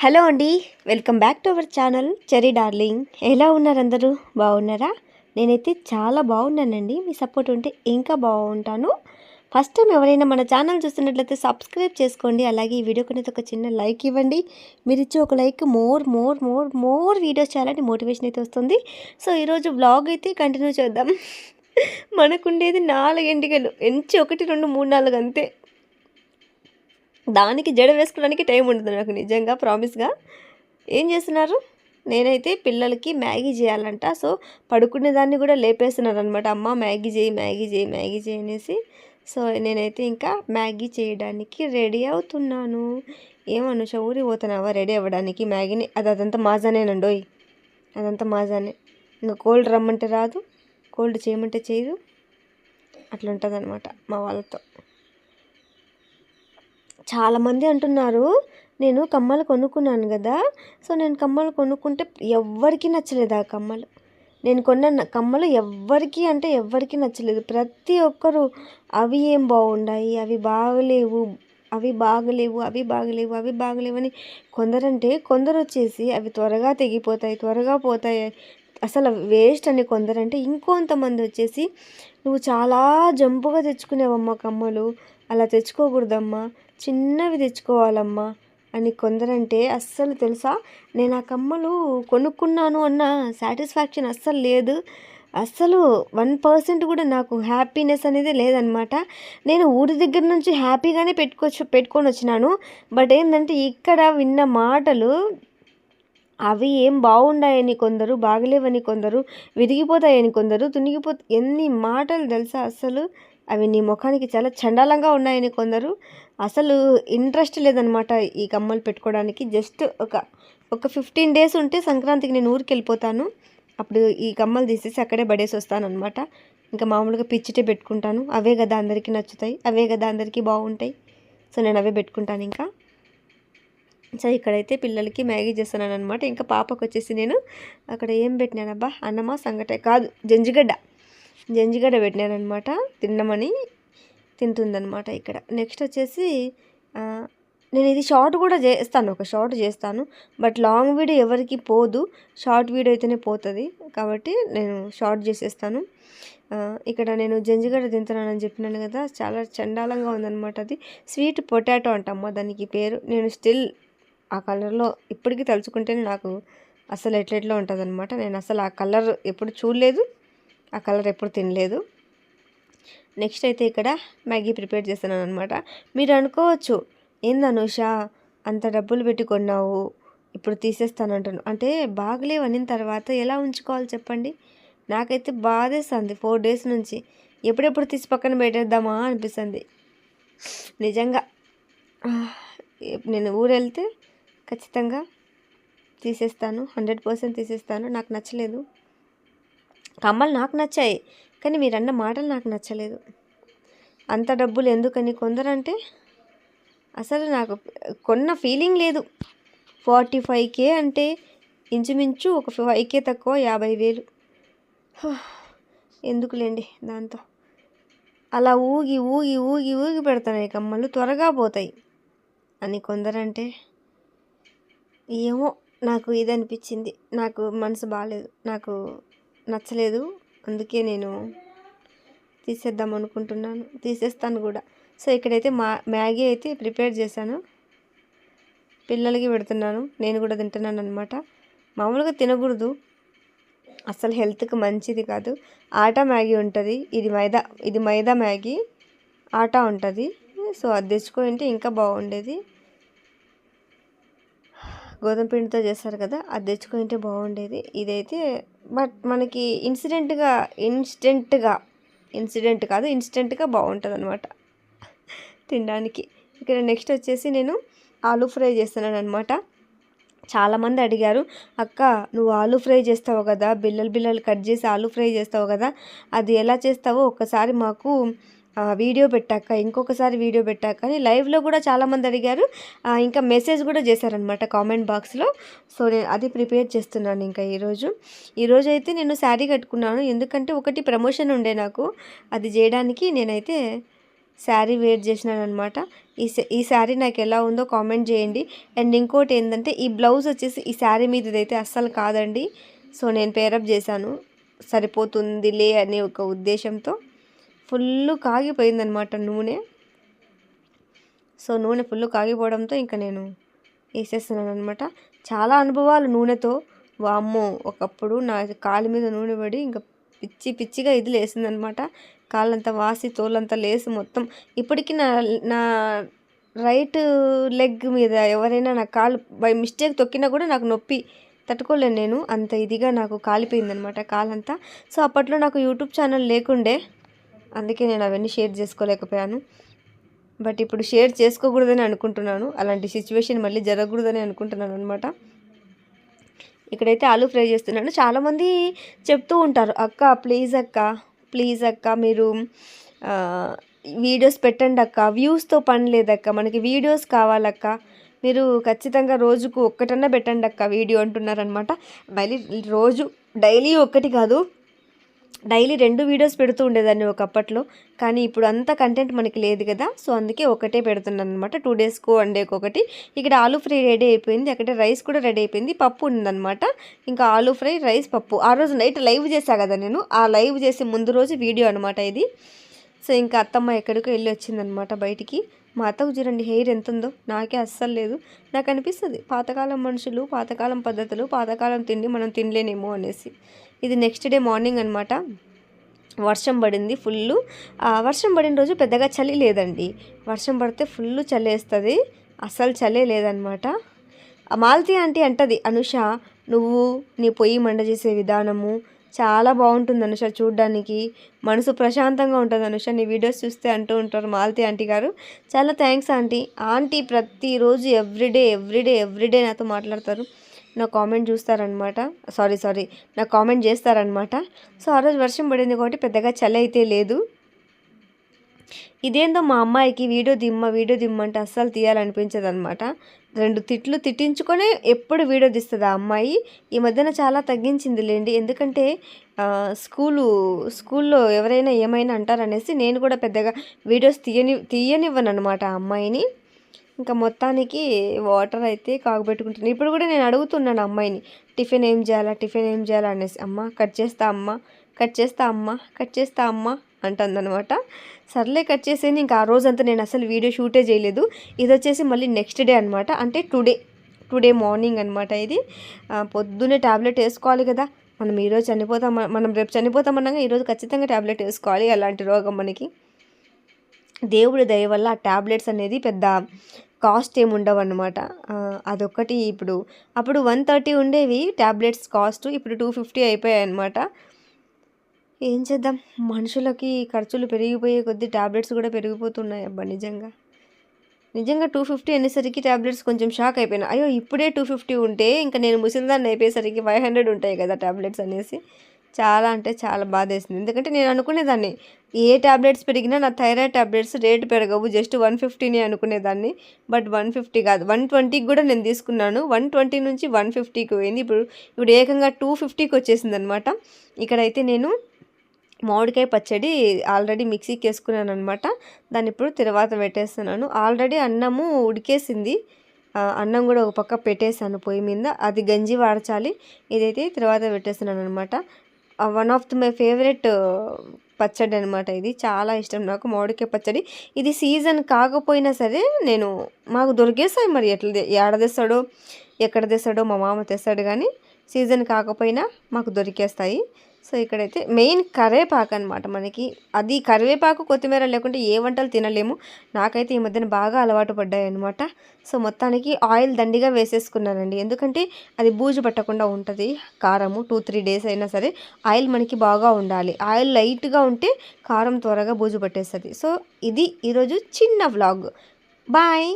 Hello అండి welcome back to our channel. Cherry darling ఎలా ఉన్నారు అందరూ? బాగున్నారా? నేనైతే చాలా బాగున్నానండి. మీ సపోర్ట్ ఉంటే ఇంకా బాగుంటాను. ఫస్ట్ టైం ఎవరైనా మన ఛానల్ చూస్తున్నట్లయితే సబ్స్క్రైబ్ చేసుకోండి. అలాగే ఈ వీడియో అయితే ఒక చిన్న లైక్ ఇవ్వండి. మీరు ఇచ్చే ఒక like more more more more videos చేయాలని మోటివేషన్ అయితే వస్తుంది. సో ఈరోజు వ్లాగ్ అయితే కంటిన్యూ చేద్దాం. మనకుండేది నాలుగు ఎంటికలు ఎంచి ఒకటి రెండు మూడు నాలుగు అంతే. దానికి జడ వేసుకోవడానికి టైం ఉండదు నాకు నిజంగా ప్రామిస్గా ఏం చేస్తున్నారు? నేనైతే పిల్లలకి మ్యాగీ చేయాలంట. సో పడుకునే దాన్ని కూడా లేపేస్తున్నారు అనమాట అమ్మ మ్యాగీ చేయి మ్యాగీ చేయి మ్యాగీ చేయి అనేసి. సో నేనైతే ఇంకా మ్యాగీ చేయడానికి రెడీ అవుతున్నాను. ఏమనుష ఊరి పోతున్నావా? రెడీ అవ్వడానికి మ్యాగీని? అది అదంతా మాజానేనండోయ్ అదంతా మాజానే. ఇంకా కోల్డ్ రమ్మంటే రాదు కోల్డ్ చేయమంటే చేయదు. అట్లా ఉంటుంది అనమాట మా వాళ్ళతో. చాలామంది అంటున్నారు నేను కమ్మలు కొనుక్కున్నాను కదా సో నేను కమ్మలు కొనుక్కుంటే ఎవ్వరికీ నచ్చలేదు ఆ కమ్మలు. నేను కొన్న కమ్మలు ఎవ్వరికీ అంటే ఎవ్వరికీ నచ్చలేదు. ప్రతి ఒక్కరు అవి ఏం బాగున్నాయి అవి బాగలేవు అవి బాగలేవు అవి బాగలేవు అవి బాగలేవు అని కొందరంటే కొందరు వచ్చేసి అవి త్వరగా తెగిపోతాయి త్వరగా పోతాయి. అసలు వేస్ట్ అని కొందరంటే ఇంకొంతమంది వచ్చేసి నువ్వు చాలా జంపుగా తెచ్చుకునేవమ్మా కమ్మలు అలా తెచ్చుకోకూడదమ్మా చిన్నవి తెచ్చుకోవాలమ్మా అని కొందరంటే అస్సలు తెలుసా? నేను ఆ కమ్మలు కొనుక్కున్నాను అన్న సాటిస్ఫాక్షన్ అస్సలు లేదు. అస్సలు వన్ పర్సెంట్ కూడా నాకు హ్యాపీనెస్ అనేది లేదనమాట నేను ఊరి దగ్గర నుంచి హ్యాపీగానే పెట్టుకోవచ్చు పెట్టుకొని వచ్చినాను. బట్ ఏంటంటే ఇక్కడ విన్న మాటలు అవి ఏం బాగుండాయని కొందరు బాగలేవని కొందరు విరిగిపోతాయని కొందరు తునిగిపో ఎన్ని మాటలు తెలుసా అస్సలు? అవి నీ ముఖానికి చాలా చండాలంగా ఉన్నాయని కొందరు. అసలు ఇంట్రెస్ట్ లేదనమాట ఈ కమ్మలు పెట్టుకోవడానికి. జస్ట్ ఒక ఒక ఫిఫ్టీన్ డేస్ ఉంటే సంక్రాంతికి నేను ఊరికి వెళ్ళిపోతాను. అప్పుడు ఈ కమ్మలు తీసేసి అక్కడే పడేసి వస్తాను అనమాట ఇంకా మామూలుగా పిచ్చిటే పెట్టుకుంటాను. అవే కదా అందరికీ నచ్చుతాయి. అవే కదా అందరికీ బాగుంటాయి. సో నేను అవే పెట్టుకుంటాను ఇంకా. సో ఇక్కడైతే పిల్లలకి మ్యాగీ చేస్తున్నాను అనమాట ఇంకా పాపకు వచ్చేసి నేను అక్కడ ఏం పెట్టినానబ్బా? అన్నమా? సంగటే కాదు. జంజిగడ్డ. జంజిగడ్డ పెట్టినారనమాట. తినమని తింటుందనమాట తింటుందన్నమాట ఇక్కడ. నెక్స్ట్ వచ్చేసి నేను ఇది షార్ట్ కూడా చేస్తాను ఒక షార్ట్ చేస్తాను. బట్ లాంగ్ వీడియో ఎవరికి పోదు. షార్ట్ వీడియో అయితేనే పోతుంది. కాబట్టి నేను షార్ట్ చేసేస్తాను. ఇక్కడ నేను జంజిగడ్డ తింటున్నానని చెప్పినాను కదా. చాలా చండాలంగా ఉందన్నమాట అది. స్వీట్ పొటాటో అంటమ్మ దానికి పేరు. నేను స్టిల్ ఆ కలర్లో ఇప్పటికీ తలుచుకుంటేనే నాకు అసలు ఎట్లెట్లో ఉంటుంది అనమాట నేను అసలు ఆ కలర్ ఎప్పుడు చూడలేదు. ఆ కలర్ ఎప్పుడు తినలేదు. నెక్స్ట్ అయితే ఇక్కడ మ్యాగీ ప్రిపేర్ చేస్తున్నాను అనమాట మీరు అనుకోవచ్చు ఏంది అనుష అంత డబ్బులు పెట్టి కొన్నావు ఇప్పుడు తీసేస్తానంటాను అంటే బాగలేవు అనిన తర్వాత ఎలా ఉంచుకోవాలి చెప్పండి? నాకైతే బాధేస్తుంది ఫోర్ డేస్ నుంచి. ఎప్పుడెప్పుడు తీసి పక్కన పెట్టేద్దామా అనిపిస్తుంది. నిజంగా నేను ఊరు వెళ్తే ఖచ్చితంగా తీసేస్తాను హండ్రెడ్ పర్సెంట్ తీసేస్తాను నాకు నచ్చలేదు. కమ్మలు నాకు నచ్చాయి కానీ మీరు అన్న మాటలు నాకు నచ్చలేదు. అంత డబ్బులు ఎందుకని కొందరంటే అసలు నాకు కొన్న ఫీలింగ్ లేదు. ఫార్టీ ఫైవ్ కే అంటే ఇంచుమించు ఒక ఫైవ్ కే తక్కువ యాభై వేలు. ఎందుకులేండి దాంతో? అలా ఊగి ఊగి ఊగి ఊగి పెడతాయి కమ్మలు త్వరగా పోతాయి అని కొందరంటే ఏమో నాకు ఇది అనిపించింది నాకు మనసు బాగాలేదు నాకు నచ్చలేదు. అందుకే నేను తీసేద్దాం అనుకుంటున్నాను. తీసేస్తాను కూడా. సో ఇక్కడైతే మా మ్యాగీ అయితే ప్రిపేర్ చేశాను. పిల్లలకి పెడుతున్నాను. నేను కూడా తింటున్నాను అనమాట మామూలుగా తినకూడదు. అసలు హెల్త్కి మంచిది కాదు. ఆటా మ్యాగీ ఉంటుంది. ఇది మైదా ఇది మైదా మ్యాగీ. ఆటా ఉంటుంది. సో అది తెచ్చుకుంటే ఇంకా బాగుండేది. గోధుమ పిండితో చేస్తారు కదా అది తెచ్చుకుంటే బాగుండేది. ఇదైతే బట్ మనకి ఇన్సిడెంట్గా ఇన్స్టెంట్గా ఇన్సిడెంట్ కాదు ఇన్స్టెంట్గా బాగుంటుంది అనమాట తినడానికి. ఇక్కడ నెక్స్ట్ వచ్చేసి నేను ఆలూ ఫ్రై చేస్తున్నాను అనమాట చాలామంది అడిగారు అక్క నువ్వు ఆలూ ఫ్రై చేస్తావు కదా బిల్లలు బిల్లలు కట్ చేసి ఆలూ ఫ్రై చేస్తావు కదా అది ఎలా చేస్తావో? ఒక్కసారి మాకు వీడియో పెట్టాక ఇంకొకసారి వీడియో పెట్టాక అని లైవ్లో కూడా చాలామంది అడిగారు. ఇంకా మెసేజ్ కూడా చేశారనమాట కామెంట్ బాక్స్లో. సో నేను అది ప్రిపేర్ చేస్తున్నాను ఇంకా ఈరోజు. ఈరోజు అయితే నేను శారీ కట్టుకున్నాను. ఎందుకంటే ఒకటి ప్రమోషన్ ఉండే నాకు. అది చేయడానికి నేనైతే శారీ వేర్ చేసినాను అనమాట ఈ ఈ శారీ నాకు ఎలా ఉందో కామెంట్ చేయండి. అండ్ ఇంకోటి ఏంటంటే ఈ బ్లౌజ్ వచ్చేసి ఈ శారీ మీద అయితే అస్సలు కాదండి. సో నేను పేరప్ చేశాను. సరిపోతుంది లే అనే ఒక ఉద్దేశంతో. ఫుల్ కాగిపోయిందనమాట నూనె. సో నూనె ఫుల్ కాగిపోవడంతో ఇంకా నేను వేసేస్తున్నాను అనమాట చాలా అనుభవాలు నూనెతో. వామ్మో ఒకప్పుడు నా కాలు మీద నూనె పడి ఇంకా పిచ్చి పిచ్చిగా ఇది లేసిందనమాట కాళ్ళంతా వాసి తోలంతా లేసి మొత్తం. ఇప్పటికీ నా నా రైట్ లెగ్ మీద ఎవరైనా నా కాలు బై మిస్టేక్ తొక్కినా కూడా నాకు నొప్పి తట్టుకోలేను నేను. అంత ఇదిగా నాకు కాలిపోయిందనమాట కాలంతా. సో అప్పట్లో నాకు యూట్యూబ్ ఛానల్ లేకుండే అందుకే నేను అవన్నీ షేర్ చేసుకోలేకపోయాను. బట్ ఇప్పుడు షేర్ చేసుకోకూడదని అనుకుంటున్నాను. అలాంటి సిచ్యువేషన్ మళ్ళీ జరగకూడదని అనుకుంటున్నాను అనమాట ఇక్కడైతే ఆలూ ఫ్రై చేస్తున్నాను. చాలామంది చెప్తూ ఉంటారు అక్క ప్లీజ్ అక్క ప్లీజ్ అక్క మీరు వీడియోస్ పెట్టండి అక్క వ్యూస్తో పని లేదక్క మనకి వీడియోస్ కావాలక్క మీరు ఖచ్చితంగా రోజుకు ఒక్కటన్నా పెట్టండి అక్క వీడియో అంటున్నారనమాట మళ్ళీ రోజు డైలీ ఒక్కటి కాదు డైలీ రెండు వీడియోస్ పెడుతూ ఉండేదాన్ని ఒకప్పట్లో. కానీ ఇప్పుడు అంత కంటెంట్ మనకి లేదు కదా. సో అందుకే ఒకటే పెడుతున్నాను అనమాట టూ డేస్కు వన్ డేకు ఒకటి. ఇక్కడ ఆలూ ఫ్రై రెడీ అయిపోయింది. అక్కడ రైస్ కూడా రెడీ అయిపోయింది. పప్పు ఉందన్నమాట. ఇంకా ఆలూ ఫ్రై రైస్ పప్పు. ఆ రోజు నైట్ లైవ్ చేశా కదా నేను. ఆ లైవ్ చేసే ముందు రోజు వీడియో అనమాట ఇది. సో ఇంకా అత్తమ్మ ఎక్కడికో వెళ్ళి వచ్చిందనమాట బయటికి. మా అత్తకు చూడండి హెయిర్ ఎంత ఉందో నాకే అస్సలు లేదు. నాకు అనిపిస్తుంది పాతకాలం మనుషులు పాతకాలం పద్ధతులు పాతకాలం తిండి మనం తినలేనేమో అనేసి. ఇది నెక్స్ట్ డే మార్నింగ్ అనమాట వర్షం పడింది ఫుల్ వర్షం పడిన రోజు పెద్దగా చలి లేదండి. వర్షం పడితే ఫుల్ చలి వేస్తుంది అస్సలు చలే లేదనమాట మాలతి ఆంటీ అంటది అనుష నువ్వు నీ పొయ్యి మండ చేసే విధానము చాలా బాగుంటుంది అనుష చూడడానికి. మనసు ప్రశాంతంగా ఉంటుంది అనుష. నీ వీడియోస్ చూస్తే అంటూ ఉంటారు మాలతి ఆంటీ గారు. చాలా థ్యాంక్స్ ఆంటీ. ఆంటీ ప్రతిరోజు ఎవ్రీడే ఎవ్రీడే ఎవ్రీడే నాతో మాట్లాడతారు. నా కామెంట్ చూస్తారనమాట సారీ సారీ నా కామెంట్ చేస్తారనమాట సో ఆ రోజు వర్షం పడింది కాబట్టి పెద్దగా చలి అయితే లేదు. ఇదేందో మా అమ్మాయికి వీడియో దిమ్మ వీడియో దిమ్మంటే అస్సలు తీయాలనిపించదు అనమాట రెండు తిట్లు తిట్టించుకొని ఎప్పుడు వీడియో తీస్తుంది ఆ అమ్మాయి. ఈ మధ్యన చాలా తగ్గించింది లేండి. ఎందుకంటే స్కూలు స్కూల్లో ఎవరైనా ఏమైనా అంటారనేసి నేను కూడా పెద్దగా వీడియోస్ తీయని తీయనివ్వను అనమాట ఆ అమ్మాయిని. ఇంకా మొత్తానికి వాటర్ అయితే కాగబెట్టుకుంటున్నాను ఇప్పుడు కూడా నేను అడుగుతున్నాను అమ్మాయిని టిఫిన్ ఏం చేయాలా టిఫిన్ ఏం చేయాలా? అనేసి. అమ్మ కట్ చేస్తా అమ్మ కట్ చేస్తా అమ్మ కట్ చేస్తా అమ్మ అంటుందనమాట సర్లే కట్ చేసేది ఇంకా ఆ రోజంతా నేను అసలు వీడియో షూటే చేయలేదు. ఇది వచ్చేసి మళ్ళీ నెక్స్ట్ డే అనమాట అంటే టుడే టుడే మార్నింగ్ అనమాట ఇది. పొద్దున్నే ట్యాబ్లెట్ వేసుకోవాలి కదా. మనం ఈరోజు చనిపోతాం మనం రేపు చనిపోతామన్నాగా ఈరోజు ఖచ్చితంగా ట్యాబ్లెట్ వేసుకోవాలి అలాంటి రోగం మనకి. దేవుడి దయ వల్ల ఆ ట్యాబ్లెట్స్ అనేది పెద్ద కాస్ట్ ఏమి ఉండవు అనమాట అదొక్కటి ఇప్పుడు. అప్పుడు వన్ థర్టీ ఉండేవి ట్యాబ్లెట్స్ కాస్ట్. ఇప్పుడు టూ ఫిఫ్టీ అయిపోయాయి అనమాట ఏం చేద్దాం? మనుషులకి ఖర్చులు పెరిగిపోయే కొద్దీ ట్యాబ్లెట్స్ కూడా పెరిగిపోతున్నాయి అబ్బా నిజంగా. నిజంగా టూ ఫిఫ్టీ అనేసరికి ట్యాబ్లెట్స్ కొంచెం షాక్ అయిపోయినా. అయ్యో ఇప్పుడే టూ ఫిఫ్టీ ఉంటే ఇంకా నేను ముసిల్దాన్ని అయిపోయేసరికి ఫైవ్ హండ్రెడ్ ఉంటాయి కదా ట్యాబ్లెట్స్ అనేసి. చాలా అంటే చాలా బాధేసింది. ఎందుకంటే నేను అనుకునేదాన్ని ఏ ట్యాబ్లెట్స్ పెరిగినా నా థైరాయిడ్ ట్యాబ్లెట్స్ రేట్ పెరగవు. జస్ట్ వన్ ఫిఫ్టీనే అనుకునేదాన్ని. బట్ వన్ ఫిఫ్టీ కాదు. వన్ ట్వంటీకి కూడా నేను తీసుకున్నాను. వన్ ట్వంటీ నుంచి వన్ ఫిఫ్టీకి పోయింది. ఇప్పుడు ఇప్పుడు ఏకంగా టూ ఫిఫ్టీకి వచ్చేసింది అనమాట ఇక్కడైతే నేను మామిడికాయ పచ్చడి ఆల్రెడీ మిక్సీకి వేసుకున్నాను అనమాట దాన్ని ఇప్పుడు తర్వాత పెట్టేస్తున్నాను. ఆల్రెడీ అన్నము ఉడికేసింది. అన్నం కూడా ఒక పక్క పెట్టేసాను పొయ్యి మీద. అది గంజి వాడచాలి. ఇదైతే తర్వాత పెట్టేస్తున్నాను అనమాట one of the my favourite పచ్చడి అనమాట ఇది. చాలా ఇష్టం నాకు మామిడికాయ పచ్చడి. ఇది సీజన్ కాకపోయినా సరే నేను మాకు దొరికేస్తాయి మరి ఎట్లా ఏడ తెస్తాడో ఎక్కడ తెస్తాడో మా మామ తెస్తాడు కానీ సీజన్ కాకపోయినా మాకు దొరికేస్తాయి. సో ఇక్కడైతే మెయిన్ కరివేపాకు అనమాట మనకి. అది కరివేపాకు కొత్తిమీర లేకుంటే ఏ వంటలు తినలేము. నాకైతే ఈ మధ్యన బాగా అలవాటు పడ్డాయి అనమాట సో మొత్తానికి ఆయిల్ దండిగా వేసేసుకున్నానండి. ఎందుకంటే అది బూజు పట్టకుండా ఉంటుంది కారము టూ త్రీ డేస్ అయినా సరే ఆయిల్ మనకి బాగా ఉండాలి. ఆయిల్ లైట్గా ఉంటే కారం త్వరగా బూజు పట్టేస్తుంది. సో ఇది ఈరోజు చిన్న వ్లాగ్. బాయ్!